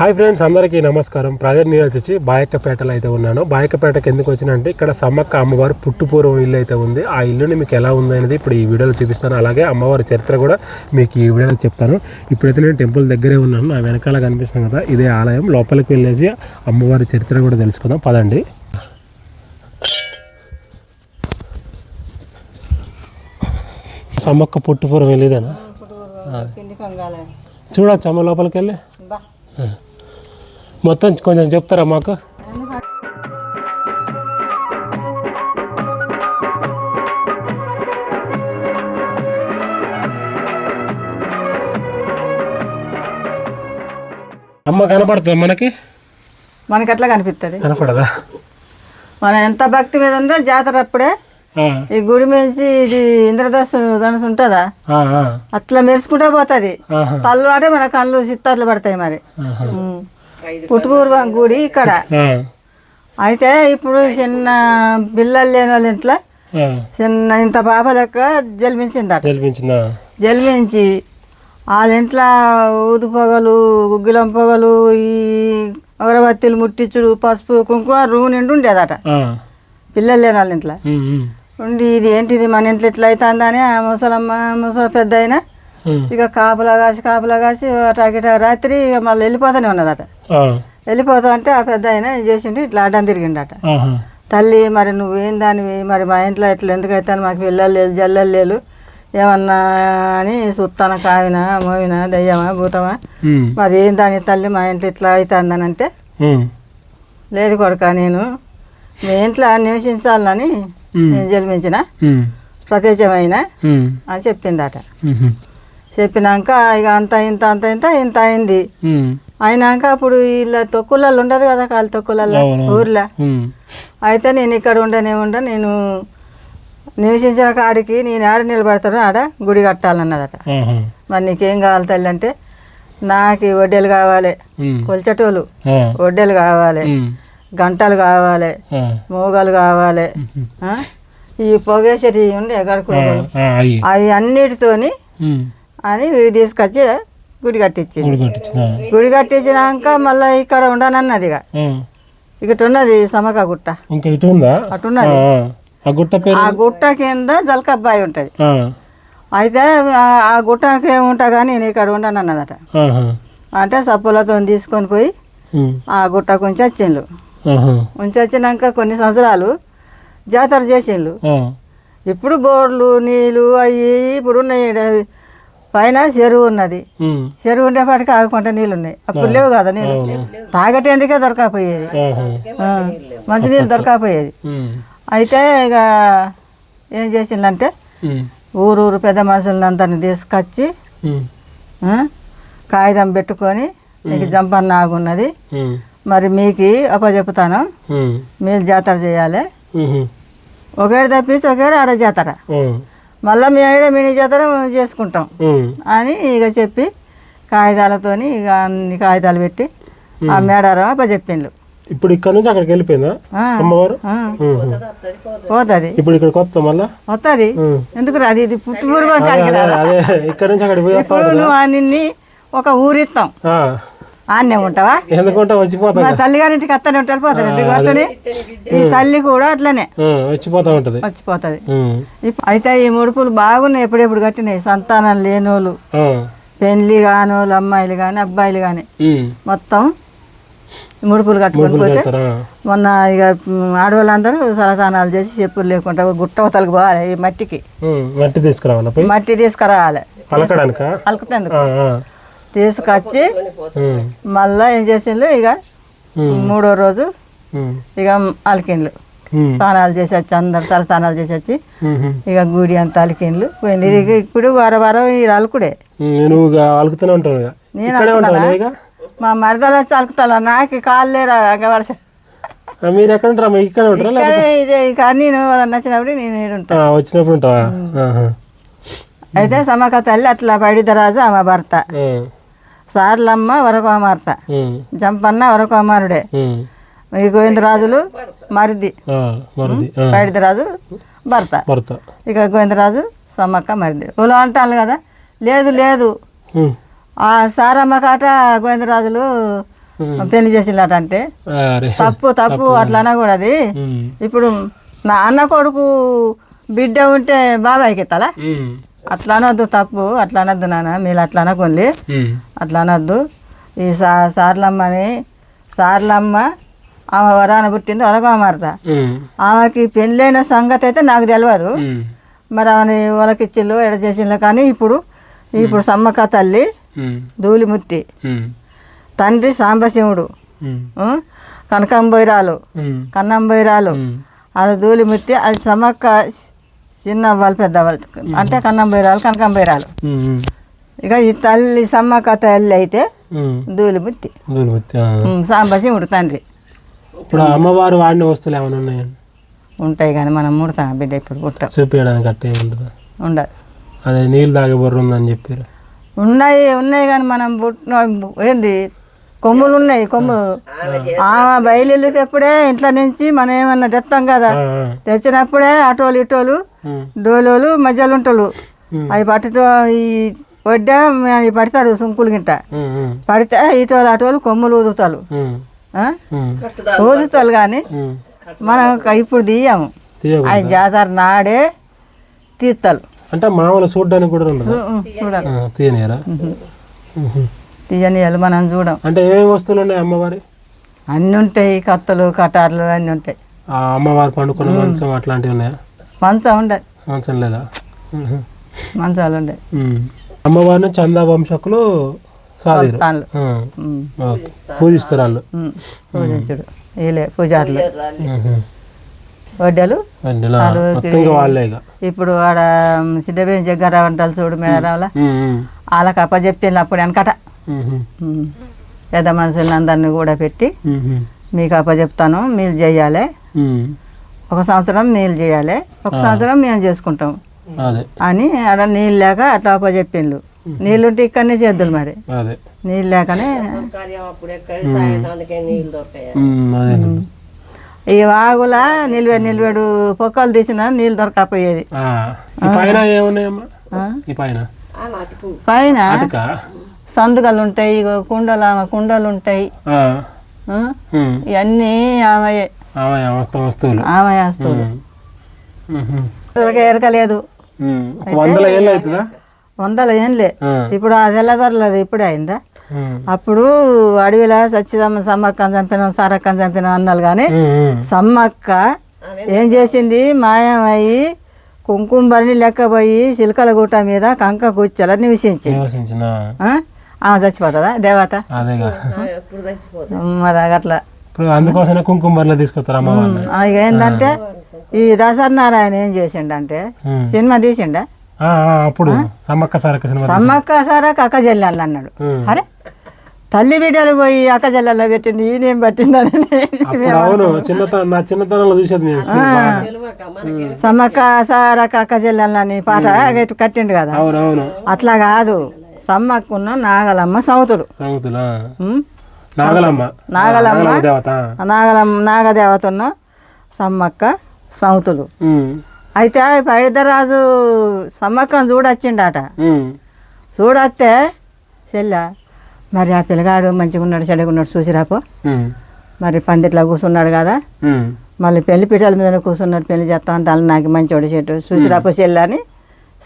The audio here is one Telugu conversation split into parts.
హాయ్ ఫ్రెండ్స్ అందరికీ నమస్కారం. ప్రజెంట్ నేను వచ్చేసి బాయక్కపేటలో అయితే ఉన్నాను. బాయక్కపేటకి ఎందుకు వచ్చినంటే ఇక్కడ సమ్మక్క అమ్మవారి పుట్టుపూర్వం ఇల్లు అయితే ఉంది. ఆ ఇల్లుని మీకు ఎలా ఉంది అనేది ఇప్పుడు ఈ వీడియోలో చూపిస్తాను. అలాగే అమ్మవారి చరిత్ర కూడా మీకు ఈ వీడియోలో చెప్తాను. ఇప్పుడైతే నేను టెంపుల్ దగ్గరే ఉన్నాను. నా వెనకాల కనిపిస్తుంది కదా ఇదే ఆలయం. లోపలికి వెళ్ళేసి అమ్మవారి చరిత్ర కూడా తెలుసుకుందాం. పదండి. సమ్మక్క పుట్టుపూర్వం వెళ్ళేదేనా కింది కొంగాలి. చూడొచ్చు అమ్మ లోపలికి వెళ్ళి? మొత్తం కొంచెం చెప్తారా మాకు? అమ్మ కనపడుతుంది మనకి? మనకి ఎట్లా కనిపిస్తుంది కనపడదా? మనం ఎంత భక్తి మీద ఉందో జాతర అప్పుడే ఈ గుడి మించి ఇది ఇంద్రదశ ధనుసు ఉంటుందా? అట్లా మెరుచుకుంటే పోతుంది. ఆహా, తల్లువాటే మన కళ్ళు చిత్తార్లు పడతాయి మరి. పుట్టుపూర్వం గుడి ఇక్కడ. అయితే ఇప్పుడు చిన్న పిల్లలు లేని వాళ్ళ ఇంట్లో. చిన్న ఇంత పాప లెక్క జన్మించిందట. జలిపించిందా జన్మించి వాళ్ళ ఇంట్లో ఊదు పొగలు గుగ్గిలం పొగలు ఈ అగరబత్తీలు ముట్టించుడు పసుపు కుంకుమ రూ నిండి ఉండేదట. పిల్లలు లేని వాళ్ళ ఇంట్లో. ఉండి ఇది ఏంటిది మన ఇంట్లో ఇట్లా అవుతుందని ఆ ముసలమ్మ ముసల పెద్ద అయినా ఇక కాపులా కాసి కాపులా కాసి అటాకిట రాత్రి ఇక మళ్ళీ వెళ్ళిపోతానే ఉన్నదట. వెళ్ళిపోతా అంటే ఆ పెద్ద ఆయన ఏం చేసిండు? ఇట్లా అడ్డం తిరిగిండట. తల్లి మరి నువ్వేం దానివి? మరి మా ఇంట్లో ఇట్లా ఎందుకు అవుతాను మాకు పిల్లలు లేదు జల్లలు లేరు. ఏమన్నా అని సుత్తాన కావినా మోవినా దయ్యమా భూతమా? మరి ఏం దాని తల్లి మా ఇంట్లో ఇట్లా అవుతుందని అంటే? లేదు కొడుక నేను. మీ ఇంట్లో నివసించాలని జన్మించిన. ఉమ్, అని చెప్పిందట. చెప్పినాక ఇక అంత ఇంత అంత ఇంత ఇంత అయింది. అయినాక అప్పుడు ఇలా తొక్కులలో ఉండదు కదా కాలు తొక్కులలో. ఊర్లో. అయితే నేను ఇక్కడ ఉండనే ఉండ నేను నివసించిన కాడికి నేను ఆడ నిలబడతాను ఆడ గుడి కట్టాలన్నదట. మరి నీకేం కావాలి తల్లి అంటే నాకు వడ్డీలు కావాలి ఆ, వడ్డీలు కావాలి గంటలు కావాలి మోగాలు కావాలి? ఈ పొగేసరి ఉండే అయ్యి. అవి అన్నిటితోని అని వీడి తీసుకొచ్చి గుడి కట్టించింది. గుడి కట్టించినాక మళ్ళీ ఇక్కడ ఉండనన్నది ఇక. ఇక్కడ ఉన్నది సమక గుట్ట. ఇంకా ఇటు ఉందా? అటున్నది. ఆ, గుట్ట ఆ గుట్ట కింద జలకబ్బాయి ఉంటుంది. అయితే ఆ- గుట్టకి ఏముంటా కానీ నేను ఇక్కడ ఉండనన్నదట. అంటే సప్పులతో తీసుకొని పోయి ఆ గుట్ట కొంచెం వచ్చిండ్రు ఉంచి వచ్చినాక కొన్ని సంవత్సరాలు జాతర చేసిండ్రు ఇప్పుడు బోర్లు నీళ్ళు అవి ఇప్పుడు ఉన్నాయి పైన చెరువు ఉన్నది. చెరువు ఉండేపాటికి ఆగకుండా నీళ్ళు ఉన్నాయి అప్పుడు లేవు కదా నీళ్ళు. తాగటేందుకే ఆ, మంచినీళ్ళు దొరకకపోయేది. అయితే ఇక ఏం చేసిందంటే ఊరు ఊరు పెద్ద మనుషులను అందరిని తీసుకొచ్చి కాగితం పెట్టుకొని మీకు జంపన్న ఆగున్నది మరి మీకు అప్పచెప్పుతాను ఉమ్, మీరు జాతర చేయాలి. ఒకేడు తప్పించి ఒకేడు ఆడ జాతర. మళ్ళీ మీ ఆడ మినీ జాతర చేసుకుంటాం. అని ఇక చెప్పి కాగితాలతోని ఇక అన్ని కాగితాలు పెట్టి ఆ మేడారం అప్పచెప్పిండ్రు ఇప్పుడు ఇక్కడ నుంచి అక్కడికి వెళ్ళిపోయిందా అమ్మవారు. పోతుంది. ఇప్పుడు ఇక్కడ కొత్త మళ్ళా? వస్తుంది. ఎందుకు రాదు ఇది అదే? అదే ఇక్కడ నుంచి అక్కడికి పోయి నువ్వు నిన్ని ఒక ఊరిస్తాం ఆ, ఆన్నే ఉంటావా? ఎందుకంటే వచ్చిపోతా మా తల్లిగారింటికి అత్తనే ఉంటారు పోతారు అట్లనే ఈ తల్లి కూడా అట్లనే. వచ్చిపోతా ఉంటది. వచ్చిపోతుంది. అయితే ఈ ముడుపులు బాగున్నాయి ఎప్పుడెప్పుడు కట్టినాయి? సంతానం లేనోళ్ళు. పెళ్ళి కానోళ్ళు అమ్మాయిలు కానీ అబ్బాయిలు కానీ మొత్తం ముడుపులు కట్టుకొని పోతే మొన్న ఇక ఆడవాళ్ళందరూ సలతానాలు చేసి చెప్పులు లేకుండా గుట్టవతలకు పోవాలి ఈ మట్టికి. మట్టి తీసుకురావాలా మట్టి తీసుకురావాలి. పలకడానికా? అలుకుతందుకు తీసుకొచ్చి మళ్ళా ఏం చేసిండ్రు ఇక మూడో రోజు ఇక అలికిండ్లు. స్నానాలు చేసి వచ్చి అందరు తల స్నానాలు చేసి వచ్చి. ఇక గుడి అంత అలికిండ్లు. పోయింది ఇక ఇప్పుడు వార వారం ఈ అలుకుడే. ఇక అలుకుతూనే ఇక. నేను మా మరదలు వచ్చి అలుకుతా నాకు కాళ్ళు లేరా? ఆ, మీరు ఎక్కడ ఉంటారా? ఇక్కడే ఉంటారా? ఇదే ఇక నేను నచ్చినప్పుడు నేను ఈడ ఉంటా. ఆ, వచ్చినప్పుడు ఉంటావా. అయితే సమక తల్లి అట్లా పడిదరాజు ఆమె భర్త. సార్లమ్మ వరకుమార్తె. జంపన్న వరకుమారుడే. ఈ గోవిందరాజులు మరిది. పడిదరాజు భర్త. భర్త. ఇక గోవిందరాజు సమ్మక్క మరిది. కులం అంటాను కదా? లేదు లేదు. ఆ సారమ్మ కాట గోవిందరాజులు పెళ్ళి చేసిందట అంటే. తప్పు తప్పు అట్లా అనకూడదు. ఇప్పుడు నా అన్న కొడుకు బిడ్డ ఉంటే బాబాయ్కి ఎత్తాలా. అట్లా అనొద్దు తప్పు అట్లా అనొద్దు నాన్న మీరు అట్లా అనకుంది ఉమ్. అట్లా అనొద్దు ఈ సా సార్లమ్మని సార్లమ్మ ఆమె వరాన పుట్టింది వరగమారత ఉమ్. ఆమెకి పెళ్ళైన సంగతి అయితే నాకు తెలియదు. మరి ఆమెని వాళ్ళకిచ్చిళ్ళు ఎడ చేసిండ్రు కానీ ఇప్పుడు ఇప్పుడు సమ్మక్క తల్లి. ధూళిముత్తి. తండ్రి సాంబశివుడు? కనకంబైరాలు. కన్నంబైరాలు. అది ధూళిముత్తి అది సమ్మక్క చిన్న వాళ్ళు పెద్ద వాళ్ళు అంటే కన్నంబైరాలు కనకంబైరాలు ఉమ్. ఉమ్. ఇక ఈ తల్లి సమ్మక్క తల్లి అయితే ఉమ్. ధూళిముత్తి దూలిమిత్తి, ఆ. ఉమ్, సాంబశివుడు తండ్రి ఇప్పుడు అమ్మవారు వాడిన వస్తువులు ఏమైనా ఉన్నాయండి ఉంటాయి కానీ మనం ముడతాం బిడ్డ ఇప్పుడు పుట్ట చూపించడానికి అట్టే ఉండదు అదే నీళ్ళు తాగే బొర్ర ఉందని చెప్పారు ఉన్నాయి ఉన్నాయి కానీ మనం పుట్టిన ఏంది కొమ్ములు ఉన్నాయి కొమ్ములు ఆమె బయలుదేరినప్పుడే ఇంట్లో నుంచి మనం ఏమన్నా తెస్తాం కదా ఆ, ఆ. తెచ్చినప్పుడే అటోలు ఇటోలు. డోలోలు మధ్యలో ఉంటారు ఉమ్. అవి పట్టుతో ఈ వడ్డ అవి పడతాడు సుంకులు గింట. పడితే ఇటోలు అటోలు కొమ్ములు? ఉమ్. ఊదుతారు కానీ. మనం ఇప్పుడు తీయము. అవి జాతర నాడే తీస్తాలు అంటే మామూలు చూడడానికి కూడా తీయనియరా. తీయనియాలు మనం చూడం. అంటే ఏమేమి వస్తువులు ఉన్నాయి అమ్మవారి? అన్నీ ఉంటాయి కత్తలు కటార్లు అన్నీ ఉంటాయి. ఆ అమ్మవారు పండుకున్న మంచం అట్లాంటివి ఉన్నాయా? మంచం ఉండదు మంచం లేదా. మంచాలు ఉమ్. అమ్మవారిని చందా వంశకులు. పూజిస్తారు వాళ్ళు. పూజించుడు వీలే పూజారులు. వడ్డలు. వాళ్ళే ఇప్పుడు ఆడ సిద్ధబేం జగ్గారావు అంటారు చూడు మేడారావుల. వాళ్ళకి అప్పచెప్తే అప్పుడు వెనకట. పెద్ద మనుషులను అందరినీ కూడా పెట్టి. మీకు అప్పచెప్తాను మీరు చేయాలి. ఒక సంవత్సరం మీరు చేయాలి. ఒక సంవత్సరం మేము చేసుకుంటాం. అదే. అని ఆడ నీళ్ళు లేక అట్లా అప్పచెప్పిండ్రు నీళ్ళుంటే ఇక్కడనే చేద్దులు మరి. అదే. నీళ్ళు లేకనే ఈ వాగుల నిల్వ నిల్వడు పొక్కలు తీసిన నీళ్ళు దొరకపోయేది ఆ. ఈ పైన ఏమున్నాయమ్మా? ఆ? ఈ పైన? పైన అటుకా? సందుగలు ఉంటాయి ఇగో కుండలు ఆమె కుండలు ఉంటాయి ఆ. ఆ? ఉమ్. ఇవన్నీ ఆమె వస్తువులు. ఎరకలేదు వందల ఏళ్ళు అవుతుందా? వందల. ఇప్పుడు ఆ తెల్లదొరలేదు ఇప్పుడే అయిందా. అప్పుడు అడవిలో సచ్చిదమ్మ సమ్మక్కని చంపినాం సారక్కని చంపినాం అన్నారు కానీ. సమ్మక్క ఏం చేసింది? మాయమయ్యి కుంకుమ బరిని లెక్కపోయి చిలకల గుట్ట మీద కంక కూర్చోలని నివసించి నివసించిన ఆ? చచ్చిపోతుందా? దేవత? అదేగా. మరి అట్లా. అందుకోసమే కుంకుమ బర్రెలు తీసుకొస్తారు అమ్మవారిని ఇక ఏంటంటే ఈ దశనారాయణ ఏం చేసిండంటే ఉమ్. సినిమా తీసిండా? అప్పుడు సమ్మక్క సారక్క సినిమా సమ్మక్క సారక్క అక్క చెల్లెళ్ళు అన్నాడు. అరే తల్లి బిడ్డలు పోయి అక్క చెల్లెల్లో పెట్టింది ఈయనేం పట్టిందని అవును చిన్నతనం నా చిన్నతనంలో చూసేది. సమ్మక్క సారక్క అక్క చెల్లెళ్ళని పాట గట్టి కట్టిండు కదా. అవును అవును అట్లా కాదు. సమ్మక్కున్న నాగలమ్మ సౌతుడు. ఉమ్? నాగలమ్మ నాగలమ్మ నాగలమ్మ దేవత నాగలమ్మ నాగదేవతన్న సమ్మక్క సౌతులు. అయితే పైడిద్దరాజు సమ్మక్కను చూడొచ్చిండట. చూడొస్తే చెల్ల మరి ఆ పిల్లగాడు మంచిగా ఉన్నాడు చెడుగా ఉన్నాడు చూసిరాపో. మరి పందిట్లో కూర్చున్నాడు కదా. మళ్ళీ పెళ్ళి పీటల మీద కూర్చున్నాడు పెళ్ళి చేస్తా అంటే వాళ్ళు నాకు మంచోడు చెట్టు చూసిరాపో చెల్లి అని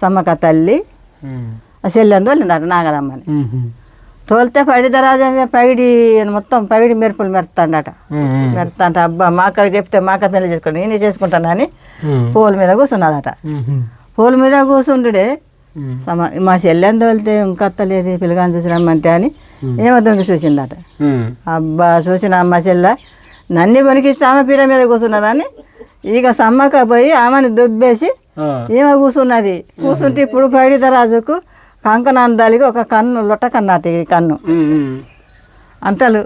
సమ్మక్క తల్లి. ఆ చెల్లి అని తోలిందట నాగలమ్మని. తోలితే పైడిద్దరాజు అంటే పైడి మొత్తం పైడి మెరుపులు మెరుతాడట. మెరుతాంట అబ్బా మా అక్కకి చెప్తే మా అక్క పెళ్ళి చేసుకోండి నేనే చేసుకుంటానని. పూల మీద కూర్చున్నదట. పూల మీద కూర్చుంటుడే ఉమ్. సమ మా చెల్లెని తోలితే ఇంకా అత్తలేదు పిల్లగాని చూసి రమ్మంటే అని ఏమో దొంగ చూసిందట. అబ్బా చూసిన అమ్మ చెల్ల నన్ను కొనికిచ్చి ఆమె పీడ మీద కూర్చున్నదని ఇక సమ్మక్క పోయి ఆమెను దుబ్బేసి. ఈమె కూర్చున్నది కూర్చుంటే ఇప్పుడు పైడితరాజుకు కంకనాందాలికి ఒక కన్ను లొట్ట కన్నాటి ఈ కన్ను. అంతలు.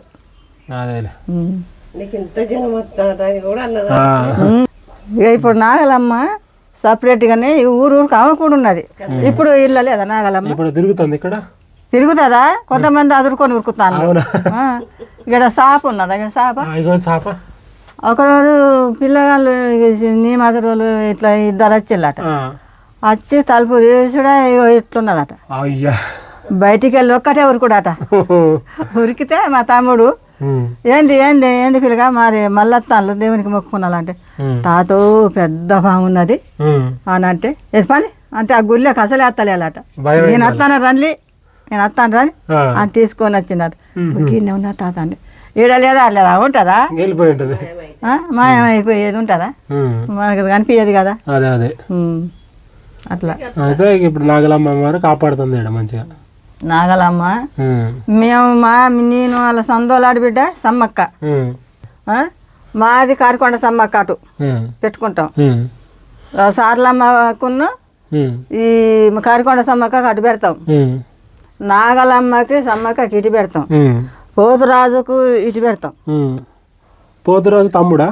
ఇక ఇప్పుడు నాగలమ్మ సపరేట్గానే ఈ ఊరు ఊరికి ఆమె కూడా ఉన్నది. ఇప్పుడు ఇళ్ళ లేదా నాగలమ్మ? ఇప్పుడు తిరుగుతుంది ఇక్కడ? తిరుగుతుందా? కొంతమంది అదురుకొని ఉరుకుతాను ఇక్కడ సాప ఉన్నదా? ఇక్కడ సాప? చాప ఒకరోజు పిల్లగాళ్ళు నీ మధురోలు ఇట్లా ఇద్దరు వచ్చిల్లట. వచ్చి తలుపు తీసుడా ఇట్లున్నదట. అయ్యా. బయటికి వెళ్ళి ఒక్కటే ఉరుకుడట ఉరికితే మా తమ్ముడు ఏంది ఏంది ఏంది పిల్లగా మరి మళ్ళొత్తాను దేవునికి మొక్కుకున్నాలంటే. తాతో పెద్ద బాగున్నది. అని అంటే ఏది పని? అంటే ఆ గుళ్ళకి అసలే అత్తలేలట నేను వస్తాను రండి నేను వస్తాను రాని అని తీసుకొని వచ్చినట్టు గిన్నె ఉన్నా తాత అంటే ఈడ లేదా లేదా ఉంటుందా? మాయమైపోయేది ఉంటుందా? మనకు కనిపించేది కదా. అదే అదే. అట్లా. అయితే ఇప్పుడు నాగలమ్మ అమ్మవారు కాపాడుతుంది మంచిగా. నాగలమ్మ? మేము మా నేను వాళ్ళ సందోలాడి బిడ్డ సమ్మక్క? మాది కారికొండ సమ్మక్క అటు. పెట్టుకుంటాం. సార్లమ్మకున్న ఈ కారికొండ సమ్మక్క అటు పెడతాం. నాగలమ్మకి సమ్మక్కకి ఇటు పెడతాం. పోతురాజుకు ఇటు పెడతాం. పోతురాజు తమ్ముడా?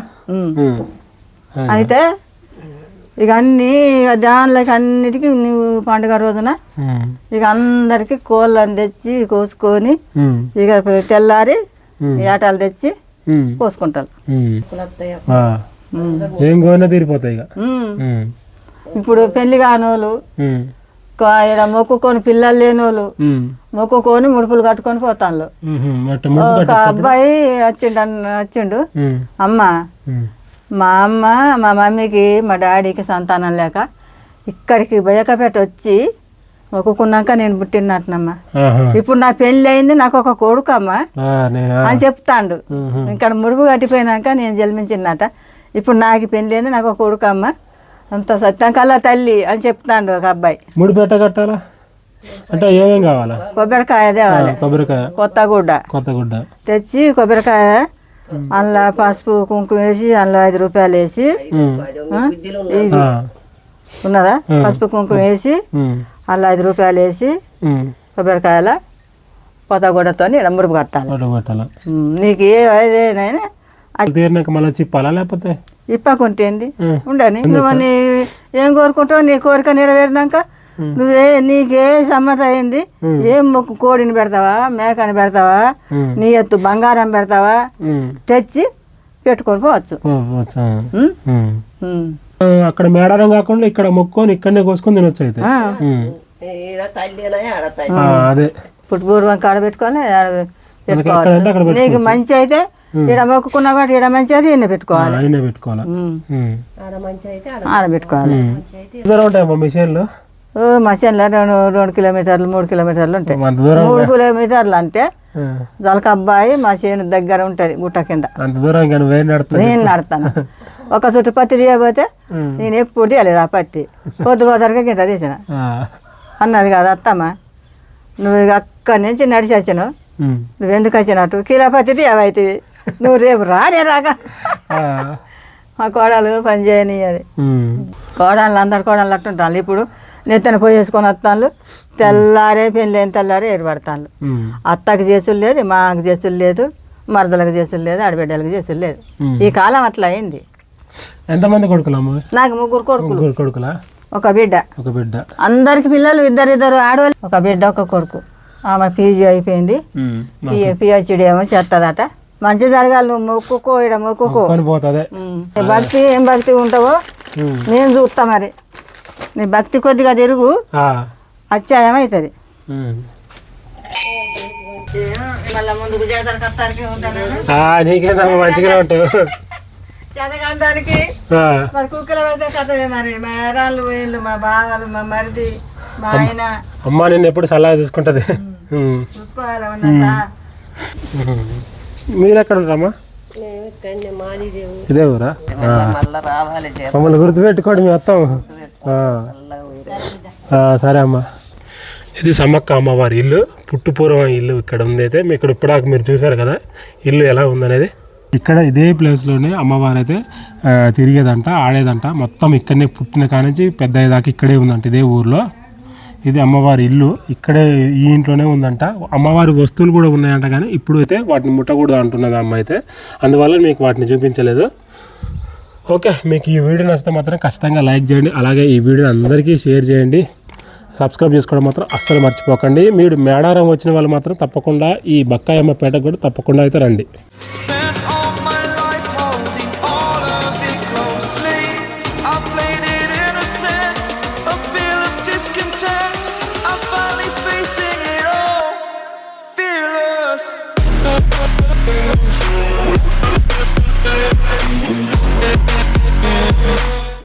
అయితే ఇక అన్ని దానిలోకి అన్నిటికీ నువ్వు పండుగ రోజున ఇక అందరికి కోళ్ళని తెచ్చి కోసుకొని ఇక తెల్లారి. ఏటాలు తెచ్చి కోసుకుంటారు. ఏం కోరినా తీరిపోతాయి ఇప్పుడు పెళ్ళి కానోళ్ళు మొక్కుకొని పిల్లలు లేనోళ్ళు మొక్కుకొని ముడుపులు కట్టుకొని పోతాను ఒక? అబ్బాయి వచ్చిండు. అన్న- వచ్చిండు అమ్మ మా అమ్మ మా మమ్మీకి మా డాడీకి సంతానం లేక ఇక్కడికి బయకపేట వచ్చి మొక్కుకున్నాక నేను పుట్టినట్టునమ్మ. ఇప్పుడు నా పెళ్ళి అయింది నాకు ఒక కొడుకు అమ్మ. అని చెప్తాండు. ఇక్కడ ముడుపు కట్టిపోయినాక నేను జన్మించినట. ఇప్పుడు నాకు పెళ్ళి అయింది నాకు ఒక కొడుకు అమ్మ అంత సత్యం కల్లా తల్లి అని చెప్తాండు ఒక అబ్బాయి. ముడి పెట్ట కట్టాలా? అంటే ఏమేం కావాలా? కొబ్బరికాయ తేవాలి. కొబ్బరికాయ. కొత్త గుడ్డ. కొత్త గుడ్డ. తెచ్చి కొబ్బరికాయ అందులో పసుపు కుంకుమ వేసి అందులో ఐదు రూపాయలు వేసి? ఇది. ఉన్నదా? పసుపు కుంకుమ వేసి అందులో ఐదు రూపాయలు వేసి కొబ్బరికాయల ఇక్కడ మురుపు కట్టాలి. నీకు ఏ ఏదైనా తీరినాక మళ్ళీ చిప్పాలా లేకపోతే? ఇప్పకుంటేంది. ఉండని నువ్వు ఏం కోరుకుంటావు నీ కోరిక నెరవేరినాక నువ్వే నీకే సమ్మత అయింది. ఏం మొక్కు కోడిని పెడతావా మేకని పెడతావా నీ ఎత్తు బంగారం పెడతావా తెచ్చి పెట్టుకొని పోవచ్చు. అక్కడ మేడారం కాకుండా ఇక్కడ మొక్కొని ఇక్కడనే కోసుకొని తినొచ్చు అయితే. అదే. ఇప్పుడు పూర్వం కాడ పెట్టుకోవాలి నీకు మంచి అయితే ఈడ మొక్కుకున్నా కూడా ఈడ మంచి అయితే ఈయన పెట్టుకోవాలి. పెట్టుకోవాలా. ఆడ పెట్టుకోవాలి. ఉంటాయమ్మా మిషన్లు మసీన్లో రెండు రెండు కిలోమీటర్లు మూడు కిలోమీటర్లు ఉంటాయి. మూడు కిలోమీటర్లు అంటే ఆ, జలక అబ్బాయి మా చేను దగ్గర ఉంటుంది గుట్ట కింద. నేను నడతాను. ఒక చుట్టు పత్తి తీయబోతే. నేను ఎప్పుడు తీయలేదు ఆ పత్తి. పొద్దు పోతారుగా గింత తీసిన. అన్నది కాదు అత్తమ్మ నువ్వు ఇక అక్కడి నుంచి నడిచి వచ్చినావు. ఉమ్. నువ్వు ఎందుకు వచ్చినట్టు? కిలో పత్తి తీయవైతుంది నువ్వు రేపు రానే రాక. మా కోడలు పని చేయనియది ఉమ్. కోడళ్ళు అందరు కోడళ్ళు అట్టుంటాను ఇప్పుడు నెత్తన పోయి వేసుకొని వస్తాను తెల్లారే పెళ్ళైన తెల్లారే ఏర్పడతాను. అత్తకు చేసులు లేదు మాకు చేసులు లేదు మరదలకు చేసులు లేదు ఆడబిడ్డలకు చేసులు లేదు. ఈ కాలం అట్లా అయింది. ఎంతమంది కొడుకులమ్మ నాకు ముగ్గురు కొడుకులు. కొడుకులా? ఒక బిడ్డ. ఒక బిడ్డ. అందరికి పిల్లలు ఇద్దరు ఇద్దరు ఆడవాళ్ళు. ఒక బిడ్డ ఒక కొడుకు. ఆమె పీజీ అయిపోయింది. పిహెచ్డి ఏమో చేస్తుందట మంచి జరగాలి నువ్వు మొక్కుకో ఇడ మొక్కుకో. భక్తి ఏం భక్తి ఉంటావో. నేను చూస్తా మరి. నీ భక్తి కొద్దిగా తిరుగు ఆ. అత్యాయం అవుతుంది. ఉమ్. మళ్ళీ ముందుకు జాతర కత్తానికి ఉంటాను? ఆ, నీకేందమ్మా మంచిగానే ఉంటావు. ఆ, మరి కుక్కలు పెడితే కథమే మరి. మా ఎరాళ్ళు పోయిళ్ళు మా బావలు మా మరిది మా ఆయన. అమ్మ నిన్ను ఎప్పుడు సలహా చూసుకుంటది. మీరు ఎక్కడ ఉంటారమ్మా ఇదే ఊరా. మమ్మల్ని గుర్తుపెట్టుకోండి మీ మొత్తం ఆ. ఆ, సరే అమ్మా. ఇది సమ్మక్క అమ్మవారి ఇల్లు. పుట్టుపూర్వం ఇల్లు ఇక్కడ ఉంది అయితే. మీ ఇక్కడ ఇప్పుడు మీరు చూసారు కదా ఇల్లు ఎలా ఉందనేది. ఇక్కడ ఇదే ప్లేస్లోనే అమ్మవారు అయితే తిరిగేదంట ఆడేదంట. మొత్తం ఇక్కడనే పుట్టిన కానించి పెద్ద అయ్యేదాకా ఇక్కడే ఉందంట ఇదే ఊర్లో. ఇది అమ్మవారి ఇల్లు. ఇక్కడే ఈ ఇంట్లోనే ఉందంట. అమ్మవారి వస్తువులు కూడా ఉన్నాయంట కానీ ఇప్పుడు అయితే వాటిని ముట్టకూడదు అంటున్నది అమ్మ అయితే. అందువల్ల మీకు వాటిని చూపించలేదు. ఓకే మీకు ఈ వీడియో నచ్చితే మాత్రం ఖచ్చితంగా లైక్ చేయండి అలాగే ఈ వీడియోని అందరికీ షేర్ చేయండి. సబ్స్క్రైబ్ చేసుకోవడం మాత్రం అస్సలు మర్చిపోకండి. మీరు మేడారం వచ్చిన వాళ్ళు మాత్రం తప్పకుండా ఈ బక్కాయమ్మ పేటకు కూడా తప్పకుండా అయితే రండి.